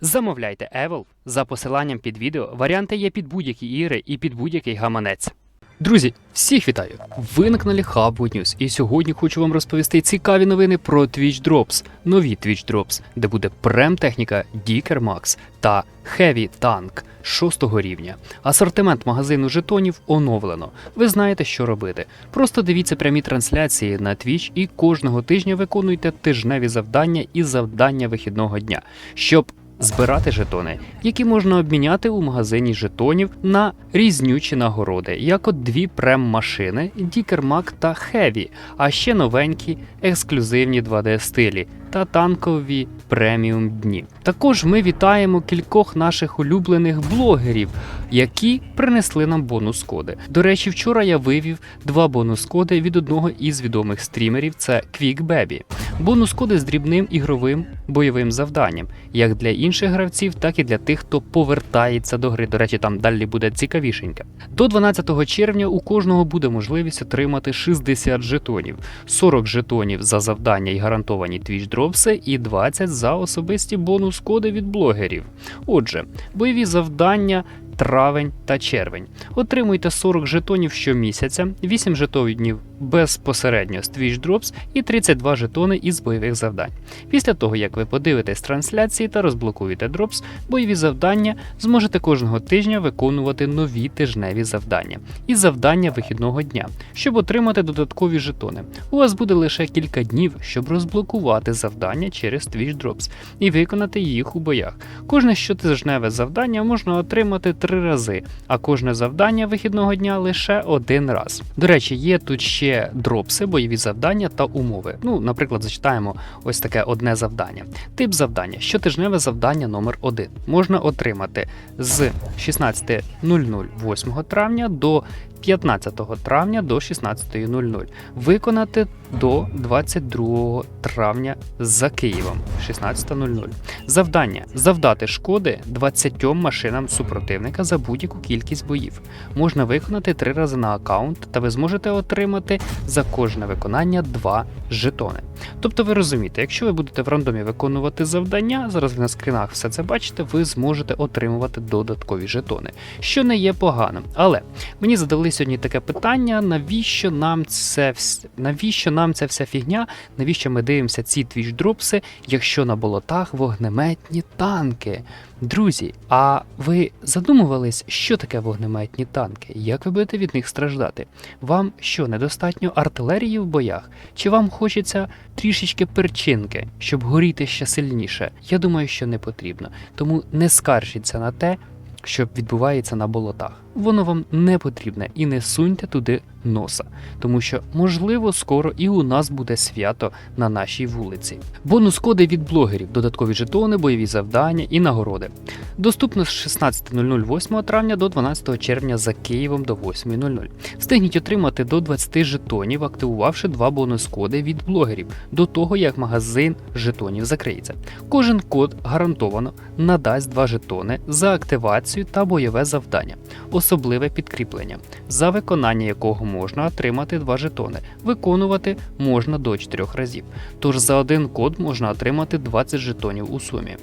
Замовляйте Evolve за посиланням під відео. Варіанти є під будь-які ігри і під будь-який гаманець. Друзі, всіх вітаю! Ви на каналі Hubwood News, і сьогодні хочу вам розповісти цікаві новини про Twitch Drops, нові Twitch Drops, де буде прем-техніка Dicker Max та Heavy Tank 6 рівня. Асортимент магазину жетонів оновлено. Ви знаєте, що робити. Просто дивіться прямі трансляції на Twitch і кожного тижня виконуйте тижневі завдання і завдання вихідного дня, щоб збирати жетони, які можна обміняти у магазині жетонів на різнючі нагороди, як от дві прем-машини Дікермак та Хеві, а ще новенькі ексклюзивні 2D-стилі та танкові преміум дні. Також ми вітаємо кількох наших улюблених блогерів, які принесли нам бонус коди. До речі, вчора я вивів два бонус коди від одного із відомих стрімерів це Quick Baby. Бонус коди з дрібним ігровим бойовим завданням, як для інших гравців, так і для тих, хто повертається до гри. До речі, там далі буде цікавішенько. До 12 червня у кожного буде можливість отримати 60 жетонів, 40 жетонів за завдання і гарантовані Twitch дропси, і 20 за особисті бонус коди від блогерів. Отже, бойові завдання. Травень та червень. Отримуйте 40 жетонів щомісяця, 8 жетонів безпосередньо з Twitch Drops і 32 жетони із бойових завдань. Після того, як ви подивитесь трансляції та розблокуєте Drops, бойові завдання зможете кожного тижня виконувати нові тижневі завдання і завдання вихідного дня, щоб отримати додаткові жетони. У вас буде лише кілька днів, щоб розблокувати завдання через Twitch Drops і виконати їх у боях. Кожне щотижневе завдання можна отримати три рази, а кожне завдання вихідного дня лише один раз. До речі, є тут ще дропси, бойові завдання та умови. Ну, наприклад, зачитаємо ось таке одне завдання. Тип завдання щотижневе завдання номер 1 можна отримати з 16.00 8 травня до 15 травня до 16.00. Виконати до 22 травня за Києвом 16.00. Завдання завдати шкоди 20 машинам супротивника за будь-яку кількість боїв. Можна виконати три рази на аккаунт, та ви зможете отримати за кожне виконання 2 жетони. Тобто ви розумієте, якщо ви будете в рандомі виконувати завдання, зараз ви на скринах все це бачите, ви зможете отримувати додаткові жетони, що не є поганим. Але мені задали сьогодні таке питання: навіщо нам це навіщо нам ця вся фігня? Навіщо ми дивимося ці твіч дропси, якщо на болотах вогнеметні танки? Друзі, а ви задумувались, що таке вогнеметні танки? Як ви будете від них страждати? Вам що, недостатньо артилерії в боях? Чи вам хочеться трішечки перчинки, щоб горіти ще сильніше? Я думаю, що не потрібно. Тому не скаржіться на те, що відбувається на болотах. Воно вам не потрібне і не суньте туди носа, тому що можливо скоро і у нас буде свято на нашій вулиці. Бонус коди від блогерів, додаткові жетони, бойові завдання і нагороди. Доступно з 16.00 8 травня до 12 червня за Києвом до 8.00. Встигніть отримати до 20 жетонів, активувавши два бонус коди від блогерів до того, як магазин жетонів закриється. Кожен код гарантовано надасть два жетони за активацію та бойове завдання, особливе підкріплення, за виконання якого можна отримати два жетони. Виконувати можна до 4 разів. Тож за один код можна отримати 20 жетонів у сумі.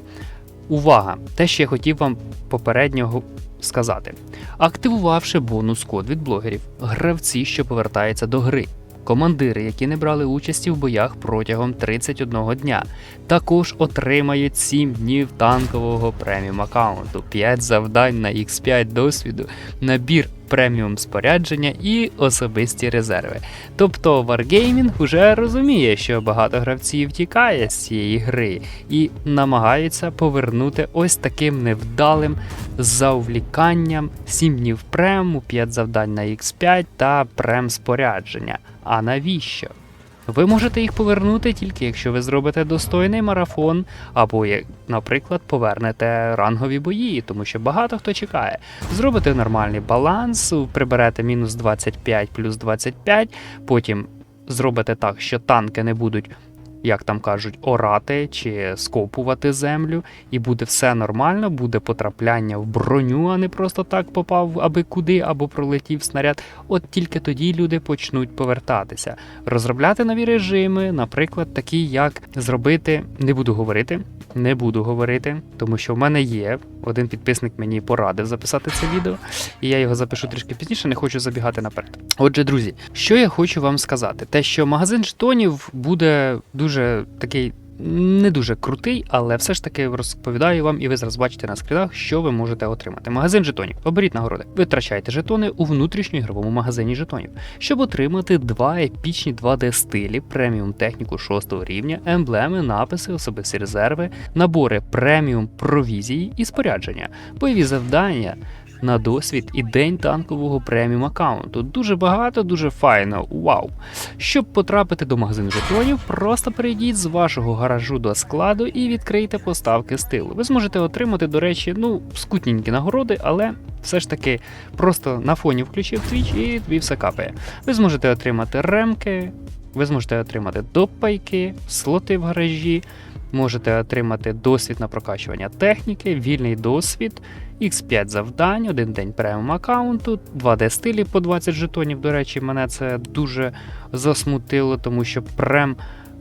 Увага! Те, що я хотів вам попереднього сказати. Активувавши бонус код від блогерів, гравці, що повертаються до гри, командири, які не брали участі в боях протягом 31 дня, також отримають 7 днів танкового преміум аккаунту, 5 завдань на X5 досвіду, набір преміум спорядження і особисті резерви. Тобто Wargaming вже розуміє, що багато гравців тікає з цієї гри і намагаються повернути ось таким невдалим завліканням 7 днів прему, 5 завдань на X5 та прем спорядження. А навіщо? Ви можете їх повернути тільки якщо ви зробите достойний марафон, або, наприклад, повернете рангові бої, тому що багато хто чекає. Зробите нормальний баланс, приберете мінус 25 плюс 25, потім зробите так, що танки не будуть. Як там кажуть, орати чи скопувати землю, і буде все нормально, буде потрапляння в броню, а не просто так попав аби куди, або пролетів снаряд. От тільки тоді люди почнуть повертатися, розробляти нові режими, наприклад, такі, як зробити, не буду говорити, не буду говорити, тому що в мене є один підписник мені порадив записати це відео, і я його запишу трішки пізніше, не хочу забігати наперед. Отже, друзі, що я хочу вам сказати, те, що магазин жетонів буде дуже такий. Не дуже крутий, але все ж таки розповідаю вам, і ви зараз бачите на скрінах, що ви можете отримати. Магазин жетонів. Оберіть нагороди. Витрачайте жетони у внутрішньоігровому магазині жетонів, щоб отримати два епічні 2D стилі, преміум техніку 6 рівня, емблеми, написи, особисті резерви, набори преміум провізії і спорядження, бойові завдання. На досвід і день танкового преміум аккаунту. Дуже багато, дуже файно. Вау! Щоб потрапити до магазину жетонів, просто перейдіть з вашого гаражу до складу і відкрийте поставки стилу. Ви зможете отримати, до речі, ну, скутненькі нагороди, але все ж таки просто на фоні включив твіч і тобі все капає. Ви зможете отримати ремки, ви зможете отримати допайки, слоти в гаражі, можете отримати досвід на прокачування техніки, вільний досвід. X5 завдань, один день преміум аккаунту, 2D стилі по 20 жетонів. До речі, мене це дуже засмутило, тому що прем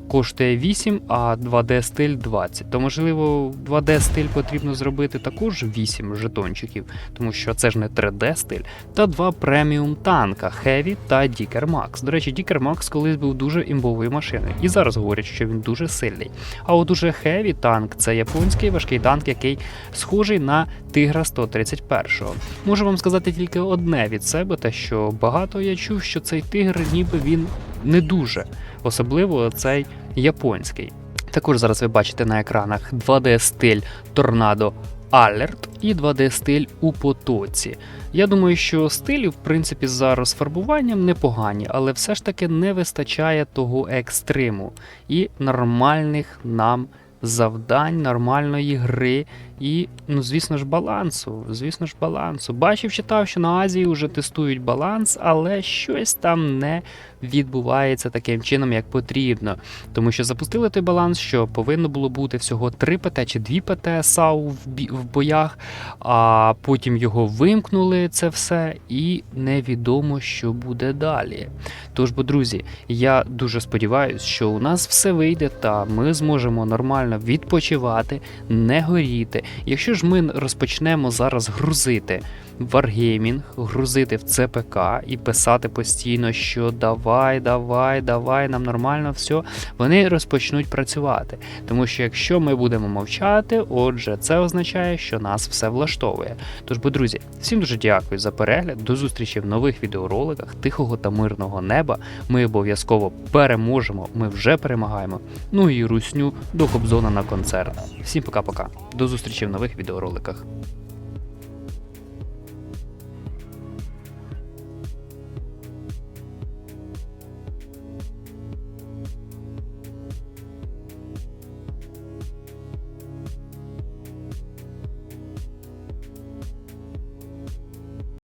коштує 8, а 2D стиль 20. То можливо, 2D стиль потрібно зробити також 8 жетончиків, тому що це ж не 3D стиль. Та два преміум танка Heavy та Dicker Max. До речі, Dicker Max колись був дуже імбовою машиною, і зараз говорять, що він дуже сильний. А от уже Heavy танк це японський важкий танк, який схожий на Тигра 131. Можу вам сказати тільки одне від себе, те, що багато я чув, що цей тигр ніби він не дуже, особливо цей японський. Також зараз ви бачите на екранах 2D стиль Tornado Alert і 2D стиль у потоці. Я думаю, що стилі, в принципі, за розфарбуванням непогані, але все ж таки не вистачає того екстриму і нормальних нам завдань, нормальної гри і, ну, звісно ж, балансу. Звісно ж, балансу. Бачив, читав, що на Азії вже тестують баланс, але щось там не відбувається таким чином, як потрібно. Тому що запустили той баланс, що повинно було бути всього 3 ПТ чи 2 ПТ САУ в, боях, а потім його вимкнули це все, і невідомо, що буде далі. Тож, бо, друзі, я дуже сподіваюся, що у нас все вийде, та ми зможемо нормально відпочивати, не горіти. Якщо ж ми розпочнемо зараз грузити Wargaming, грузити в ЦПК і писати постійно, що давай, давай, давай, нам нормально все, вони розпочнуть працювати. Тому що якщо ми будемо мовчати, отже, це означає, що нас все влаштовує. Тож, бо, друзі, всім дуже дякую за перегляд. До зустрічі в нових відеороликах тихого та мирного неба. Ми обов'язково переможемо. Ми вже перемагаємо. Ну і русню до Кобзона на концерт. Всім пока-пока. До зустрічі в нових відеороликах.